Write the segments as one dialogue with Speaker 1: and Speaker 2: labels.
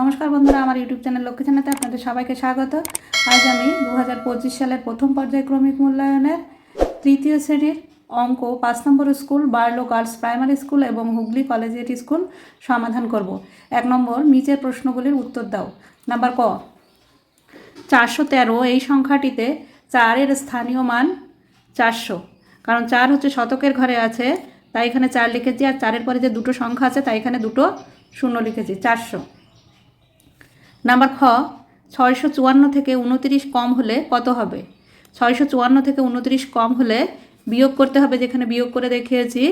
Speaker 1: নমস্কার বন্ধুরা আমার ইউটিউব চ্যানেল লক্ষ্মী চ্যানেলতে আপনাদের সবাইকে স্বাগত আজ আমি দু সালের প্রথম পর্যায়ক্রমিক মূল্যায়নের তৃতীয় শ্রেণীর অঙ্ক পাঁচ নম্বর school Barlow girls primary school এবং হুগলি কলেজিয়েট স্কুল সমাধান করব এক নম্বর নিচের প্রশ্নগুলির উত্তর দাও নাম্বার ক চারশো তেরো এই সংখ্যাটিতে চারের স্থানীয় মান চারশো কারণ চার হচ্ছে শতকের ঘরে আছে তাই এখানে চার লিখেছি আর চারের পরে যে দুটো সংখ্যা আছে তাই এখানে দুটো শূন্য লিখেছি চারশো নাম্বার খ ছয়শো চুয়ান্ন থেকে উনতিরিশ কম হলে কত হবে ছয়শো চুয়ান্ন থেকে উনতিরিশ কম হলে বিয়োগ করতে হবে যেখানে বিয়োগ করে দেখিয়েছি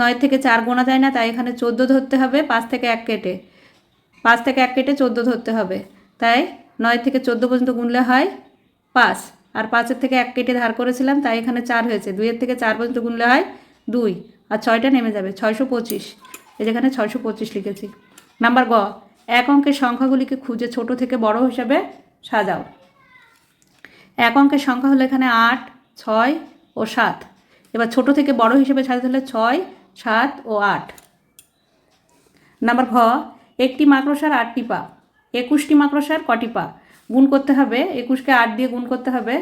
Speaker 1: নয় থেকে চার গোনা যায় না তাই এখানে চোদ্দো ধরতে হবে পাঁচ থেকে এক কেটে পাঁচ থেকে এক কেটে চোদ্দো ধরতে হবে তাই নয় থেকে চোদ্দো পর্যন্ত গুনলে হয় পাঁচ আর পাঁচের থেকে এক কেটে ধার করেছিলাম তাই এখানে চার হয়েছে দুইয়ের থেকে চার পর্যন্ত গুনলে হয় দুই আর ছয়টা নেমে যাবে ছয়শো পঁচিশ যেখানে ছয়শো পঁচিশ লিখেছি নাম্বার গ এক অঙ্কের সংখ্যাগুলিকে খুঁজে ছোট থেকে বড় হিসাবে সাজাও এক অঙ্কের সংখ্যা হলো এখানে আট ছয় ও সাত এবার ছোট থেকে বড় হিসেবে সাজাতে হলে ছয় সাত ও আট নাম্বার ভ একটি মাকড়সার আটটি পা একুশটি মাকড়সার কটি পা গুণ করতে হবে একুশকে আট দিয়ে গুণ করতে হবে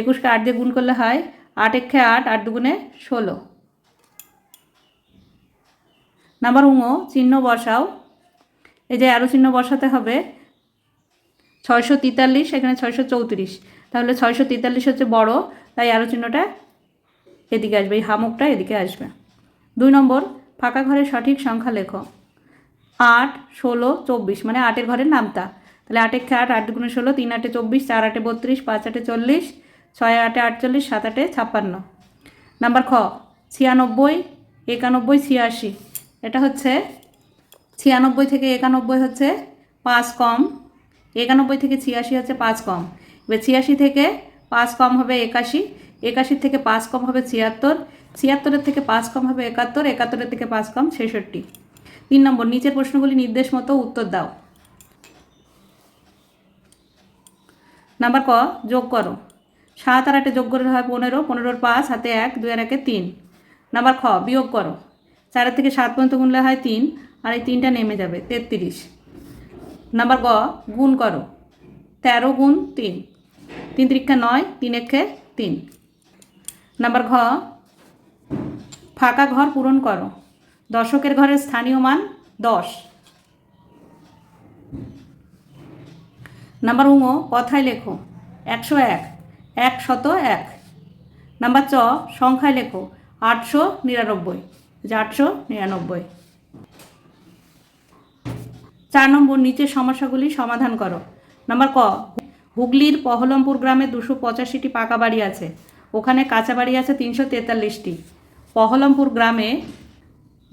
Speaker 1: একুশকে আট দিয়ে গুণ করলে হয় আট একে আট আট দুগুণে ষোলো নাম্বার উঙো চিহ্ন বসাও এই যে অ্যারো চিহ্ন বসাতে হবে ছয়শো তেতাল্লিশ এখানে ছয়শো চৌত্রিশ তাহলে ছয়শো তেতাল্লিশ হচ্ছে বড় তাই অ্যারো চিহ্নটা এদিকে আসবে এই হামুকটা এদিকে আসবে দুই নম্বর ফাঁকা ঘরের সঠিক সংখ্যা লেখো আট ষোলো চব্বিশ মানে আটের ঘরের নামতা তাহলে আটে আট আট গুণে ষোলো তিন আটে চব্বিশ চার আটে বত্রিশ পাঁচ আটে চল্লিশ ছয় আটে আটচল্লিশ সাত আটে ছাপ্পান্ন নাম্বার খ ছিয়ানব্বই একানব্বই ছিয়াশি এটা হচ্ছে ছিয়ানব্বই থেকে একানব্বই হচ্ছে পাঁচ কম একানব্বই থেকে ছিয়াশি হচ্ছে পাঁচ কম এবার ছিয়াশি থেকে পাঁচ কম হবে একাশি একাশি থেকে পাঁচ কম হবে ছিয়াত্তর ছিয়াত্তরের থেকে পাঁচ কম হবে একাত্তর একাত্তরের থেকে পাঁচ কম ছেষট্টি তিন নম্বর নিচের প্রশ্নগুলি নির্দেশ মতো উত্তর দাও নাম্বার ক যোগ করো সাত আর আটে যোগ করে হয় পনেরো পনেরোর পাঁচ হাতে এক দুই আর একে তিন নাম্বার খ বিয়োগ করো চারের থেকে সাত পর্যন্ত গুনলে হয় তিন আর এই তিনটা নেমে যাবে তেত্রিশ নাম্বার গ গুণ করো তেরো গুণ তিন তিন তিরিক্ষা নয় তিন একে তিন নাম্বার ঘ ফাঁকা ঘর পূরণ করো দর্শকের ঘরের স্থানীয় মান দশ নাম্বার উঙ কথায় লেখো একশো এক এক শত এক নাম্বার চ সংখ্যায় লেখো আটশো নিরানব্বই যে আটশো নিরানব্বই চার নম্বর নিচের সমস্যাগুলি সমাধান করো নাম্বার ক হুগলির পহলমপুর গ্রামে দুশো পঁচাশিটি পাকা বাড়ি আছে ওখানে কাঁচা বাড়ি আছে তিনশো তেতাল্লিশটি পহলমপুর গ্রামে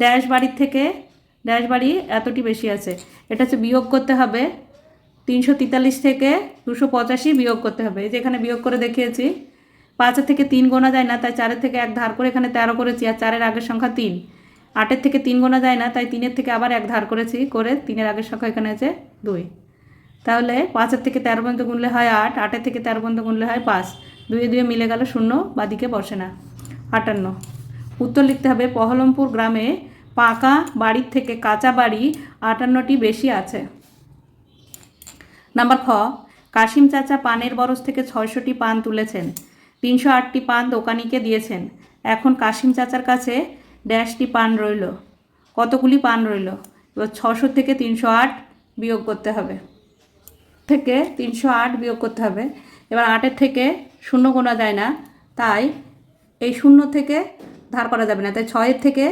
Speaker 1: ড্যাশ বাড়ির থেকে ড্যাশ বাড়ি এতটি বেশি আছে এটা হচ্ছে বিয়োগ করতে হবে তিনশো তেতাল্লিশ থেকে দুশো পঁচাশি বিয়োগ করতে হবে যেখানে বিয়োগ করে দেখিয়েছি পাঁচের থেকে তিন গোনা যায় না তাই চারের থেকে এক ধার করে এখানে তেরো করেছি আর চারের আগের সংখ্যা তিন আটের থেকে তিন গোনা যায় না তাই তিনের থেকে আবার এক ধার করেছি করে তিনের আগের সংখ্যা এখানে আছে দুই তাহলে পাঁচের থেকে তেরো পর্যন্ত গুনলে হয় আট আটের থেকে তেরো পর্যন্ত গুনলে হয় পাঁচ দুয়ে দুয়ে মিলে গেল শূন্য বাদিকে বসে না আটান্ন উত্তর লিখতে হবে পহলমপুর গ্রামে পাকা বাড়ির থেকে কাঁচা বাড়ি আটান্নটি বেশি আছে নাম্বার খ কাশিম চাচা পানের বরস থেকে ছয়শটি পান তুলেছেন তিনশো আটটি পান দোকানিকে দিয়েছেন এখন কাশিম চাচার কাছে ড্যাশটি পান রইল কতগুলি পান রইল এবার ছশো থেকে তিনশো আট বিয়োগ করতে হবে থেকে তিনশো আট বিয়োগ করতে হবে এবার আটের থেকে শূন্য গোনা যায় না তাই এই শূন্য থেকে ধার করা যাবে না তাই ছয়ের থেকে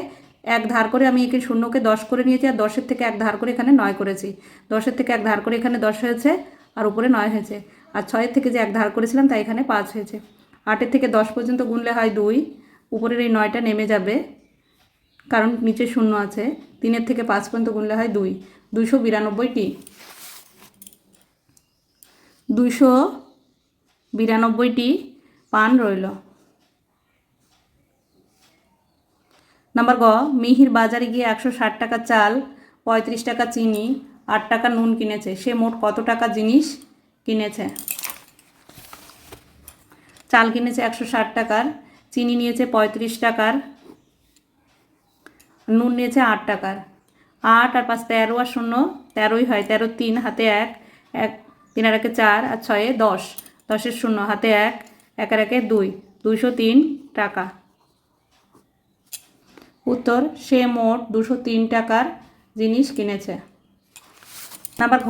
Speaker 1: এক ধার করে আমি একে শূন্যকে দশ করে নিয়েছি আর দশের থেকে এক ধার করে এখানে নয় করেছি দশের থেকে এক ধার করে এখানে দশ হয়েছে আর উপরে নয় হয়েছে আর ছয়ের থেকে যে এক ধার করেছিলাম তাই এখানে পাঁচ হয়েছে আটের থেকে দশ পর্যন্ত গুনলে হয় দুই উপরের এই নয়টা নেমে যাবে কারণ নিচে শূন্য আছে তিনের থেকে পাঁচ পর্যন্ত গুনলে হয় দুই দুইশো বিরানব্বইটি দুইশো বিরানব্বইটি পান রইল নাম্বার গ মিহির বাজারে গিয়ে একশো ষাট টাকা চাল পঁয়ত্রিশ টাকা চিনি আট টাকা নুন কিনেছে সে মোট কত টাকা জিনিস কিনেছে চাল কিনেছে একশো ষাট টাকার চিনি নিয়েছে পঁয়ত্রিশ টাকার নুন নিয়েছে আট টাকার আট আর পাঁচ তেরো আর শূন্য তেরোই হয় তেরো তিন হাতে এক এক তিন আর একে চার আর ছয়ে দশ দশের শূন্য হাতে এক এক আর একে দুই দুইশো তিন টাকা উত্তর সে মোট দুশো তিন টাকার জিনিস কিনেছে নাম্বার ঘ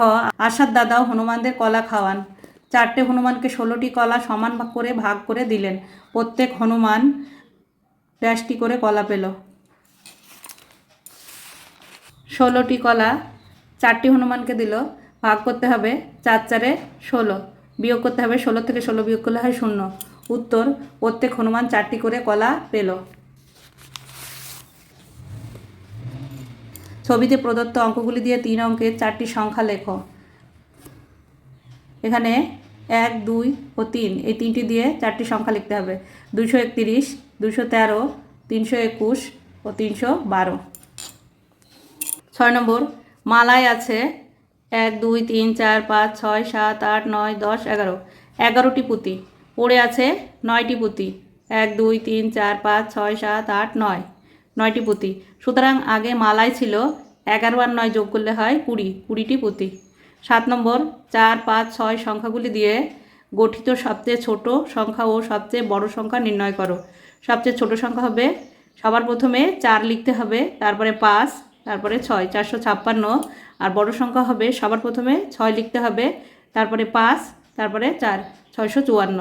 Speaker 1: আশার দাদাও হনুমানদের কলা খাওয়ান চারটে হনুমানকে ষোলোটি কলা সমান করে ভাগ করে দিলেন প্রত্যেক হনুমান দশটি করে কলা পেল ষোলোটি কলা চারটি হনুমানকে দিল ভাগ করতে হবে চার চারে ষোলো বিয়োগ করতে হবে ষোলো থেকে ষোলো বিয়োগ করলে হয় শূন্য উত্তর প্রত্যেক হনুমান চারটি করে কলা পেল ছবিতে প্রদত্ত অঙ্কগুলি দিয়ে তিন অঙ্কের চারটি সংখ্যা লেখো এখানে এক দুই ও তিন এই তিনটি দিয়ে চারটি সংখ্যা লিখতে হবে দুশো একত্রিশ দুশো তেরো তিনশো একুশ ও তিনশো বারো ছয় নম্বর মালায় আছে এক দুই তিন চার পাঁচ ছয় সাত আট নয় দশ এগারো এগারোটি পুঁতি পড়ে আছে নয়টি পুঁতি এক দুই তিন চার পাঁচ ছয় সাত আট নয় নয়টি পুঁতি সুতরাং আগে মালায় ছিল এগারো আর নয় যোগ করলে হয় কুড়ি কুড়িটি পুঁতি সাত নম্বর চার পাঁচ ছয় সংখ্যাগুলি দিয়ে গঠিত সবচেয়ে ছোট সংখ্যা ও সবচেয়ে বড় সংখ্যা নির্ণয় করো সবচেয়ে ছোট সংখ্যা হবে সবার প্রথমে চার লিখতে হবে তারপরে পাঁচ তারপরে ছয় চারশো ছাপ্পান্ন আর বড় সংখ্যা হবে সবার প্রথমে ছয় লিখতে হবে তারপরে পাঁচ তারপরে চার ছয়শো চুয়ান্ন